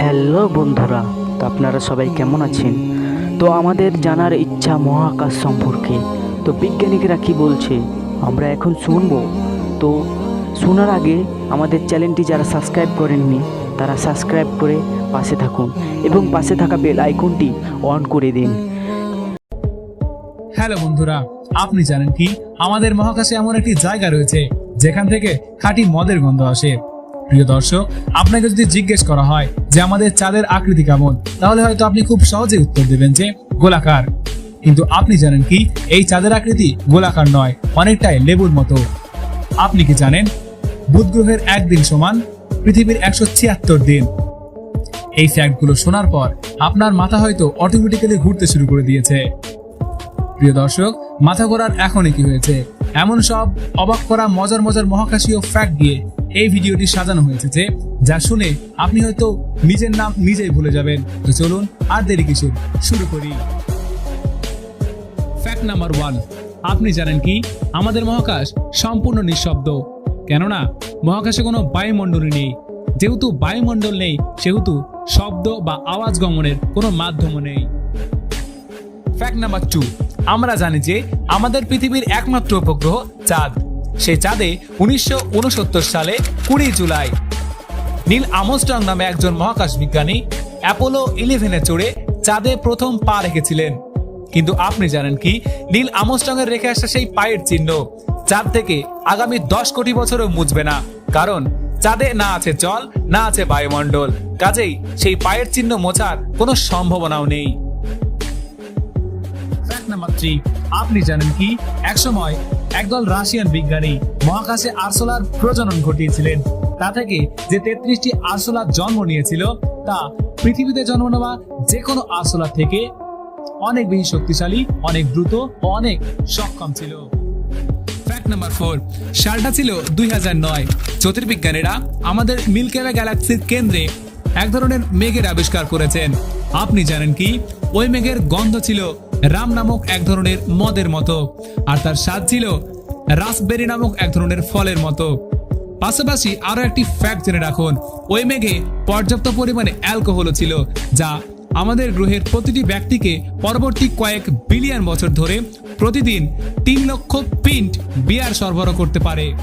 Hello বন্ধুরা, তো আপনারা সবাই কেমন আছেন? তো আমাদের জানার ইচ্ছা মহাকাশ সম্পর্কে, তো বিজ্ঞানীরা কি বলছে? আমরা এখন শুনব। তো শোনার আগে আমাদের চ্যানেলটি যারা সাবস্ক্রাইব করেননি, তারা সাবস্ক্রাইব করে পাশে থাকুন এবং পাশে থাকা বেল আইকনটি অন করে দিন। হ্যালো বন্ধুরা, আপনি জানেন কি? আমাদের মহাকাশে এমন একটি জায়গা রয়েছে, যেখান থেকে খাঁটি মদের গন্ধ আসে। প্রিয় দর্শক, আপনাকে যদি জিজ্ঞেস করা হয় যে আমাদের চাঁদের আকৃতি কেমন, তাহলে হয়তো আপনি খুব সহজে উত্তর দেবেন যে গোলাকার। কিন্তু আপনি জানেন কি, এই চাঁদের আকৃতি গোলাকার নয়, অনেকটাই লেবুর মতো। আপনি কি জানেন বুধ গ্রহের একদিন সমান পৃথিবীর একশো ছিয়াত্তর দিন। এই ফ্যাক্টগুলো শোনার পর আপনার মাথা হয়তো অটোমেটিক্যালি ঘুরতে শুরু করে দিয়েছে। প্রিয় দর্শক, মাথা ঘোরার এখনই কি হয়েছে? এমন সব অবাক করা মজার মজার মহাকাশীয় ফ্যাক্ট দিয়ে এই ভিডিওটি সাজানো হয়েছে যে, যা শুনে আপনি হয়তো নিজের নাম নিজেই ভুলে যাবেন। তো চলুন আর দেরি কিসের? শুরু করি। ফ্যাক্ট নাম্বার ওয়ান আপনি জানেন কি? আমাদের মহাকাশ সম্পূর্ণ নিঃশব্দ। কেননা, মহাকাশে কোনো বায়ুমণ্ডলী নেই। যেহেতু বায়ুমণ্ডল নেই, সেহেতু শব্দ বা আওয়াজ গমনের কোনো মাধ্যমও নেই। ফ্যাক্ট নাম্বার টু আমরা জানি যে আমাদের পৃথিবীর একমাত্র উপগ্রহ চাঁদ। সেই চাঁদে উনিশশো ঊনসত্তর সালে কুড়ি জুলাই। নীল আমস্ট্রং নামে একজন মহাকাশ বিজ্ঞানী অ্যাপোলো ইলেভেনে চড়ে চাঁদে প্রথম পা রেখেছিলেন। কিন্তু আপনি জানেন কি? নীল আমস্ট্রং এর রেখে আসা সেই পায়ের চিহ্ন চাঁদ থেকে আগামী দশ কোটি বছরও মুছবে না। কারণ চাঁদে না আছে জল, না আছে বায়ুমণ্ডল। কাজেই সেই পায়ের চিহ্ন মোছার কোনো সম্ভাবনাও নেই। আপনি জানেন কি? একসময় একদল রাশিয়ান বিজ্ঞানী মহাকাশে আরসোলার প্রজনন ঘটিয়েছিলেন। তা থেকে যে তেত্রিশটি আরসোলার জন্ম নিয়েছিল, তা পৃথিবীতে জন্ম নেওয়া যে কোনো আরসোলার থেকে অনেক বেশি শক্তিশালী, অনেক দ্রুত ও অনেক সক্ষম ছিল। ফ্যাক্ট নাম্বার ফোর সালটা ছিল দুই হাজার নয়। জ্যোতির্বিজ্ঞানীরা আমাদের মিল্কেওয়ে গ্যালাক্সির কেন্দ্রে এক ধরনের মেঘের আবিষ্কার করেছেন। আপনি জানেন কি? ওই মেঘের গন্ধ ছিল রাম নামক এক ধরনের মদের মতো। আর তার স্বাদ ছিল রাসবেরি নামক এক ধরনের ফলের মতো। পাশাপাশি আরও একটি ফ্যাক্ট জেনে রাখুন, ওই মেঘে পর্যাপ্ত পরিমাণে অ্যালকোহলও ছিল, যা আমাদের গ্রহের প্রতিটি ব্যক্তিকে পরবর্তী কয়েক বিলিয়ন বছর ধরে প্রতিদিন তিন লক্ষ পিন্ট বিয়ার সরবরাহ করতে পারে।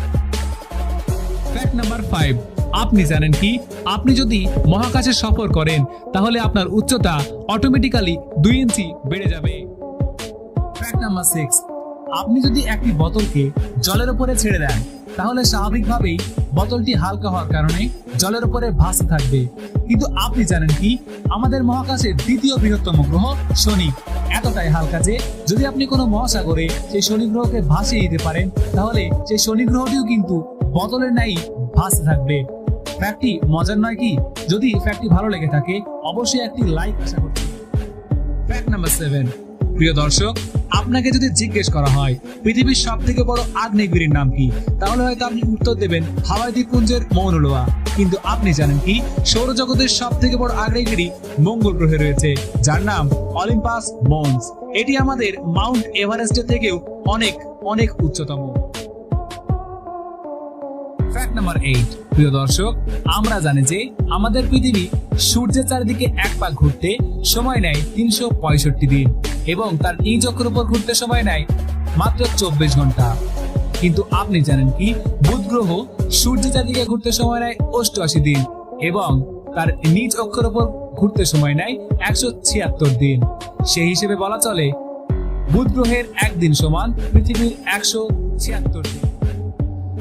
ফ্যাক্ট নাম্বার ফাইভ আপনি জানেন কি? আপনি যদি মহাকাশে সফর করেন, তাহলে আপনার উচ্চতা অটোমেটিক্যালি দুই ইঞ্চি বেড়ে যাবে। ফ্যাক্ট নাম্বার সিক্স আপনি যদি একটি বোতলকে জলের উপরে ছেড়ে দেন, তাহলে স্বাভাবিকভাবেই বোতলটি হালকা হওয়ার কারণে জলের উপরে ভাসতে থাকবে। কিন্তু আপনি জানেন কি? আমাদের মহাকাশের দ্বিতীয় বৃহত্তম গ্রহ শনি। এতটাই হালকা যে, যদি আপনি কোনো মহাসাগরে সেই শনি গ্রহকে ভাসিয়ে দিতে পারেন, তাহলে সেই শনি গ্রহটিও কিন্তু বোতলের ন্যায় ভাসতে থাকবে। ফ্যাক্টটি মজার নয় কি? যদি ফ্যাক্টটি ভালো লেগে থাকে, অবশ্যই একটি লাইক আশা করছি। ফ্যাক্ট নাম্বার সেভেন প্রিয় দর্শক আপনাকে যদি জিজ্ঞেস করা হয়, পৃথিবীর সব থেকে বড় আগ্নেয়গিরির নাম কি, তাহলে হয়তো আপনি উত্তর দেবেন হাওয়াই দ্বীপপুঞ্জের মৌনলোয়া। কিন্তু আপনি জানেন কি, সৌরজগতের সব থেকে বড় আগ্নেয়গিরি মঙ্গল গ্রহে রয়েছে, যার নাম অলিম্পাস মন্স। এটি আমাদের মাউন্ট এভারেস্টের থেকেও অনেক অনেক উচ্চতম। ফ্যাক্ট নাম্বার এইট প্রিয় দর্শক, আমরা জানি যে আমাদের পৃথিবী সূর্যের চারিদিকে এক পাক ঘুরতে সময় নেয় তিনশো পঁয়ষট্টি দিন। এবং তার নিজ অক্ষের উপর ঘুরতে সময় নেয় মাত্র চব্বিশ ঘণ্টা। কিন্তু আপনি জানেন কি? বুধ গ্রহ সূর্যের চারিদিকে ঘুরতে সময় নেয় অষ্টআশি দিন এবং তার নিজ অক্ষের উপর ঘুরতে সময় নেয় একশো ছিয়াত্তর দিন। সেই হিসেবে বলা চলে, বুধ গ্রহের একদিন সমান পৃথিবীর একশো ছিয়াত্তর দিন।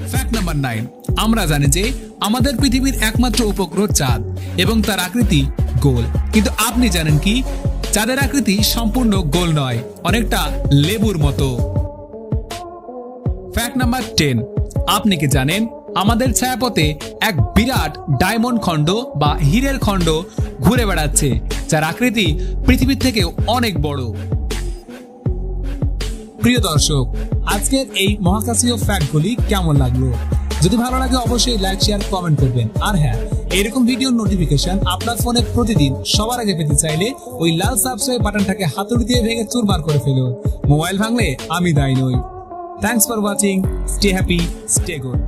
ফ্যাক্ট নাম্বার নাইন আমরা জানি যে আমাদের পৃথিবীর একমাত্র উপগ্রহ চাঁদ এবং তার আকৃতি গোল। কিন্তু আপনি জানেন কি? চাঁদের আকৃতি সম্পূর্ণ গোল নয়, অনেকটা লেবুর মতো। ফ্যাক্ট নাম্বার টেন আপনি কি জানেন আমাদের ছায়াপথে এক বিরাট ডায়মন্ড খণ্ড বা হীরের খণ্ড ঘুরে বেড়াচ্ছে, যার আকৃতি পৃথিবীর থেকে অনেক বড়? প্রিয় দর্শক, আজকের এই মহাকাশীয় ফ্যাক্টগুলি কেমন লাগল? যদি ভালো লাগে, অবশ্যই লাইক শেয়ার কমেন্ট করবেন। আর হ্যাঁ এরকম ভিডিও নোটিফিকেশন আপনার ফোনে প্রতিদিন সবার আগে পেতে চাইলে ওই লাল সাবস্ক্রাইব বাটনটাকে হাতুড়ি দিয়ে ভেঙে চুরমার করে ফেলুন। মোবাইল ভাঙলে আমি দায়ী নই। Thanks for watching stay happy stay good